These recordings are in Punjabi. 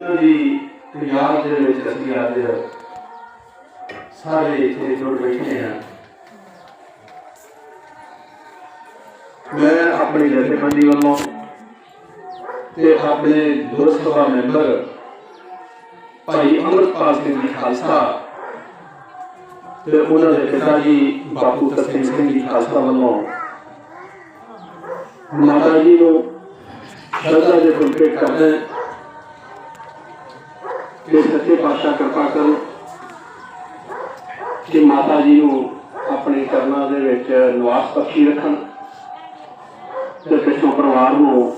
ਦੀ ਪੰਜਾਬ ਦੇ ਵਿੱਚ ਅਸੀਂ ਅੱਜ ਸਾਰੇ ਇੱਥੇ ਜੁੜ ਬੈਠੇ ਹਾਂ। ਮੈਂ ਆਪਣੀ ਜਥੇਬੰਦੀ ਵੱਲੋਂ ਤੇ ਆਪਣੇ ਗੁਰ ਸਭਾ ਮੈਂਬਰ ਭਾਈ ਅਮਰਪਾਲ ਸਿੰਘ ਜੀ ਖਾਲਸਾ ਤੇ ਉਹਨਾਂ ਦੇ ਪਿਤਾ ਜੀ ਬਾਪੂ ਤਰਸੇਮ ਸਿੰਘ ਜੀ ਖਾਲਸਾ ਵੱਲੋਂ ਮਾਤਾ ਜੀ ਨੂੰ ਸ਼ਰਧਾ ਦੇ ਫੁੱਲ ਕਰਦੇ ਹਾਂ ਸੱਚੇ ਪਾਤਸ਼ਾਹ ਕਿਰਪਾ ਕਰੋ ਕਿ ਮਾਤਾ ਜੀ ਨੂੰ ਆਪਣੇ ਕਰਮਾਂ ਦੇ ਵਿੱਚ ਨਿਵਾਸ ਬਖਸ਼ੀ ਰੱਖਣ ਤੇ ਪਿਛੋਂ ਪਰਿਵਾਰ ਨੂੰ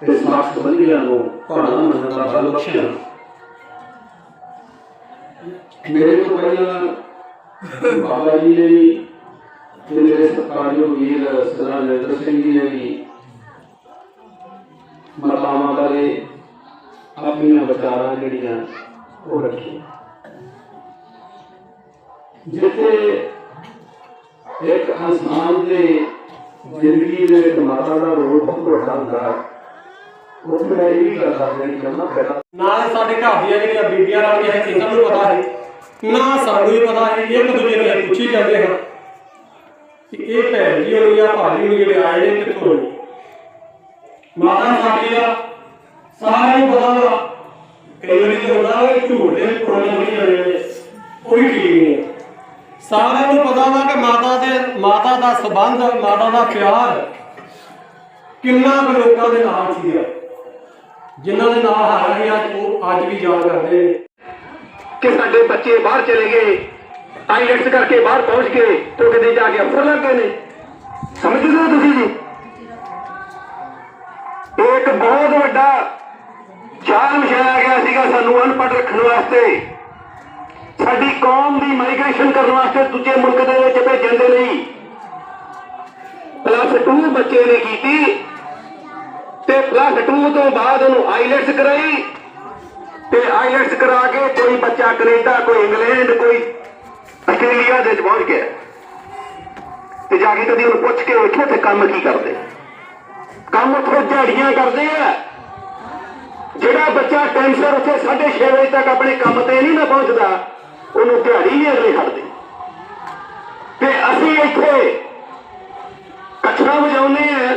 ਤੇ ਸਮਸਤ ਬੰਦੀਆਂ ਨੂੰ ਭਾਣਾ ਮੰਨਣ ਦਾ ਬਲ ਬਖਸ਼ਣ। ਮੇਰੇ ਤੋਂ ਪਹਿਲਾਂ ਬਾਬਾ ਜੀ ਨੇ ਵੀ ਤੇ ਮੇਰੇ ਸਤਿਕਾਰਯੋਗ ਵੀਰ ਸਰਦਾਰ ਨਰਿੰਦਰ ਸਿੰਘ ਜੀ ਨੇ ਵੀ ਮਰਲਾਵਾਂ ਦਾ ਆਪਣੀਆਂ ਵਿਚਾਰਾਂ ਜਿਹੜੀਆਂ ਉਹ ਰੱਖੀਆਂ। ਜਿੱਥੇ ਇੱਕ ਇਨਸਾਨ ਦੇ ਜ਼ਿੰਦਗੀ ਦੇ ਵਿੱਚ ਮਾਤਾ ਦਾ ਰੋਲ ਬਹੁਤ ਵੱਡਾ ਹੁੰਦਾ ਹੈ, ਉਹ ਮੈਂ ਇਹ ਵੀ ਗੱਲ ਦੱਸ ਚਾਹੁੰਦਾ ਪਹਿਲਾਂ। ਨਾਲੇ ਸਾਡੇ ਘਰ ਦੀਆਂ ਜਿਹੜੀਆਂ ਬੀਬੀਆਂ ਰਹੀਆਂ ਹੈ ਇਹਨਾਂ ਨੂੰ ਪਤਾ ਹੈ, ਨਾ ਸਾਨੂੰ ਵੀ ਪਤਾ ਹੈ, ਇੱਕ ਦੂਜੇ ਨੂੰ ਪੁੱਛੀ ਜਾਂਦੇ ਹਾਂ ਕਿ ਇਹ ਭੈਣ ਜੀ ਹੋਣੀ ਆ ਭਾਜੀ ਹੋਣੀ ਜਿਹੜੇ ਆਏ ਨੇ ਕਿੱਥੋਂ ਮਾਤਾ ਸਾਡੀ ਦਾ ਸਾਰਿਆਂ ਨੂੰ ਪਤਾ ਵਾ। ਕਈ ਵਾਰੀ ਤਾਂ ਹੁੰਦਾ ਵਾ ਕਿ ਝੂਠ ਦੇ ਪੁਰਾਣੇ ਕੋਈ ਠੀਕ ਨਹੀਂ ਸਾਰਿਆਂ ਨੂੰ ਪਤਾ ਵਾ ਕਿ ਮਾਤਾ ਦੇ ਮਾਤਾ ਦਾ ਸਬੰਧ, ਮਾਤਾ ਦਾ ਪਿਆਰ ਕਿੰਨਾ ਕੁ ਲੋਕਾਂ ਦੇ ਨਾਲ ਸੀਗਾ ਜਿਨ੍ਹਾਂ ਦੇ ਨਾਲ ਹਾਰਾ ਸੀ ਅੱਜ ਉਹ ਅੱਜ ਵੀ ਯਾਦ ਕਰਦੇ ਨੇ। ਕਿ ਸਾਡੇ ਬੱਚੇ ਬਾਹਰ ਚਲੇ ਗਏ ਆਈਲੈਟਸ ਕਰਕੇ ਬਾਹਰ ਪਹੁੰਚ ਗਏ, ਤੇ ਕਿਤੇ ਜਾ ਕੇ ਅਫਸਰ ਲੱਗ ਗਏ ਨੇ। ਸਮਝਦੇ ਹੋ ਤੁਸੀਂ ਜੀ? ਇਹ ਇੱਕ ਬਹੁਤ ਵੱਡਾ ਜਾਲ ਵਿਛਾਇਆ ਗਿਆ ਸੀਗਾ ਸਾਨੂੰ ਅਨਪੜ੍ਹ ਰੱਖਣ ਵਾਸਤੇ। ਸਾਡੀ ਕੌਮ ਦੀ ਮਾਈਗ੍ਰੇਸ਼ਨ ਕਰਨ ਵਾਸਤੇ ਦੂਜੇ ਮੁਲਕ ਦੇ ਵਿੱਚ ਭੇਜਣ ਦੇ ਲਈ। ਪਲੱਸ 2 ਬੱਚੇ ਨੇ ਕੀਤੀ ਤੇ ਪਲੱਸ 2 ਤੋਂ ਬਾਅਦ ਉਹਨੂੰ ਆਈਲੈਟਸ ਕਰਾਈ ਤੇ ਆਈਲੈਟਸ ਕਰਾ ਕੇ ਕੋਈ ਬੱਚਾ ਕੈਨੇਡਾ, ਕੋਈ ਇੰਗਲੈਂਡ, ਕੋਈ ਆਸਟ੍ਰੇਲੀਆ ਦੇ ਵਿੱਚ ਪਹੁੰਚ ਗਿਆ। ਤੇ ਜਾ ਕੇ ਕਦੀ ਉਹਨੂੰ ਪੁੱਛ ਕੇ ਵੇਖੋ ਤੇ ਕੰਮ ਕੀ ਕਰਦੇ? ਕੰਮ ਉੱਥੇ ਦਿਹਾੜੀਆਂ ਕਰਦੇ ਆ। ਜਿਹੜਾ ਬੱਚਾ ਟੈਂਸ਼ਨ ਉੱਥੇ 6:30 ਵਜੇ ਤੱਕ ਆਪਣੇ ਕੰਮ ਤੇ ਨਹੀਂ ਨਾ ਪਹੁੰਚਦਾ, ਉਹਨੂੰ ਦਿਹਾੜੀ ਨਹੀਂ ਅਗਲੇ ਖੜਦੇ ਤੇ ਅਸੀਂ ਇੱਥੇ ਕੱਛਾ ਵਜਾਉਂਦੇ ਆ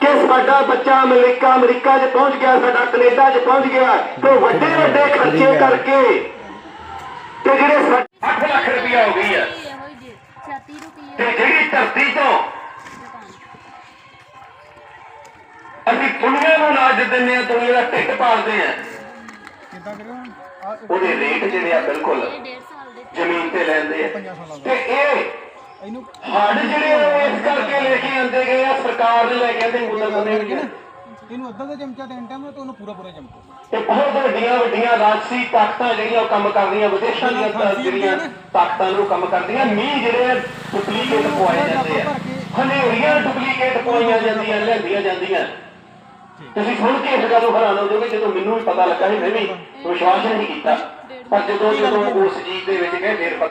ਕਿ ਸਾਡਾ ਬੱਚਾ ਅਮਰੀਕਾ ਅਮਰੀਕਾ 'ਚ ਪਹੁੰਚ ਗਿਆ, ਸਾਡਾ ਕੈਨੇਡਾ 'ਚ ਪਹੁੰਚ ਗਿਆ, ਤੇ ਵੱਡੇ ਵੱਡੇ ਖਰਚੇ ਕਰਕੇ ਤੇ ਜਿਹੜੇ 8 ਲੱਖ ਰੁਪਇਆ ਹੋ ਗਈ ਹੈ ਦੁਨੀਆ ਨੂੰ ਨਾਜ ਦਿੰਦੇ ਆ ਦੁਨੀਆ ਦਾ ਢਿੱਡ ਪਾਲਦੇ ਆ। ਉਹਦੇ ਰੇਟ ਜਿਹੜੇ ਆ ਬਿਲਕੁਲ 1.5 ਸਾਲ ਦੇ ਜ਼ਮੀਨ ਤੇ ਲੈਂਦੇ ਆ। ਤੇ ਇਹ ਹੱਡ ਜਿਹੜੇ ਉਹ ਇਸ ਕਰਕੇ ਲੈ ਕੇ ਆਂਦੇ ਗਏ ਆ ਸਰਕਾਰ ਨੇ ਲੈ ਕੇ ਆਂਦੇ ਮੁੱਲ ਬਣੇਗੇ ਇਹਨੂੰ ਅੱਧਾ ਦਾ ਚਮਚਾ ਦੇਣ ਟਾਈਮ ਤੇ ਉਹਨੂੰ ਪੂਰਾ ਪੂਰਾ ਚਮਚਾ। ਤੇ ਬਹੁਤ ਵੱਡੀਆਂ ਵੱਡੀਆਂ ਰਾਜਸੀ ਤਾਕਤਾਂ ਜਿਹੜੀਆਂ ਉਹ ਕੰਮ ਕਰਦੀਆਂ ਵਿਦੇਸ਼ਾਂ ਦੀਆਂ ਜਿਹੜੀਆਂ ਤਾਕਤਾਂ ਨੂੰ ਕੰਮ ਕਰਦੀਆਂ ਮੀਂਹ ਜਿਹੜੇ ਡੁਪਲੀਕੇਟ ਪਵਾਏ ਜਾਂਦੇ ਆ। ਹਨੇਰੀਆਂ ਡੁਪਲੀਕੇਟ ਪਵਾਈਆਂ ਜਾਂਦੀਆਂ ਲੈਂਦੀਆਂ ਜਾਂਦੀਆਂ। ਤੁਸੀਂ ਸੁਣ ਕੇ ਇਸ ਗੱਲ ਨੂੰ ਹੈਰਾਨ ਹੋ ਜਾਓਗੇ, ਜਦੋਂ ਮੈਨੂੰ ਵੀ ਪਤਾ ਲੱਗਾ ਸੀ, ਮੈਂ ਵੀ ਵਿਸ਼ਵਾਸ ਨਹੀਂ ਕੀਤਾ। ਪਰ ਜਦੋਂ ਜਦੋਂ ਉਸ ਚੀਜ਼ ਦੇ ਵਿੱਚ ਗਏ, ਫਿਰ ਪਤਾ